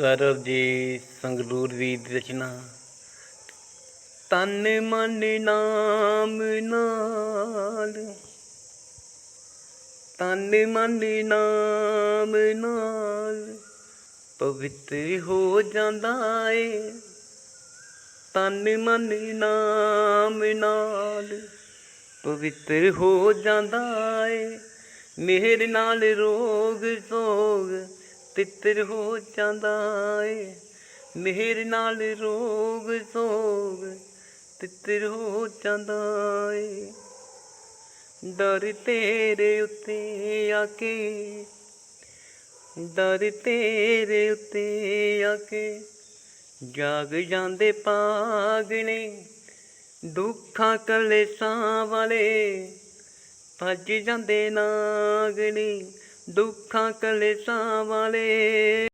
ਸਰਬਜੀਤ ਸੰਗਰੂਰ ਦੀ ਰਚਨਾ। ਤਨ ਮਨ ਨਾਮ ਨਾਲ। ਤਨ ਮਨ ਨਾਮ ਨਾਲ ਪਵਿੱਤਰ ਹੋ ਜਾਂਦਾ ਏ। ਤਨ ਮਨ ਨਾਮ ਨਾਲ ਪਵਿੱਤਰ ਹੋ ਜਾਂਦਾ ਏ। ਮਿਹਰ ਨਾਲ ਰੋਗ ਸੋਗ ਤਿੱਤਰ ਹੋ ਜਾਂਦਾ ਏ। ਮਿਹਰ ਨਾਲ ਰੋਗ ਸੋਗ ਤਿੱਤਰ ਹੋ ਜਾਂਦਾ ਏ। ਦਰ ਤੇਰੇ ਉੱਤੇ ਆ ਕੇ ਦਰ ਤੇਰੇ ਉੱਤੇ ਆ ਕੇ ਜਾਗ ਜਾਂਦੇ ਪਾਗਣੇ ਦੁੱਖਾਂ ਕਲੇਸਾਂ ਵਾਲੇ ਭੱਜ ਜਾਂਦੇ ਨਾਗਣੀ। ਦੁੱਖਾਂ ਕਲੇਸਾਂ ਵਾਲੇ।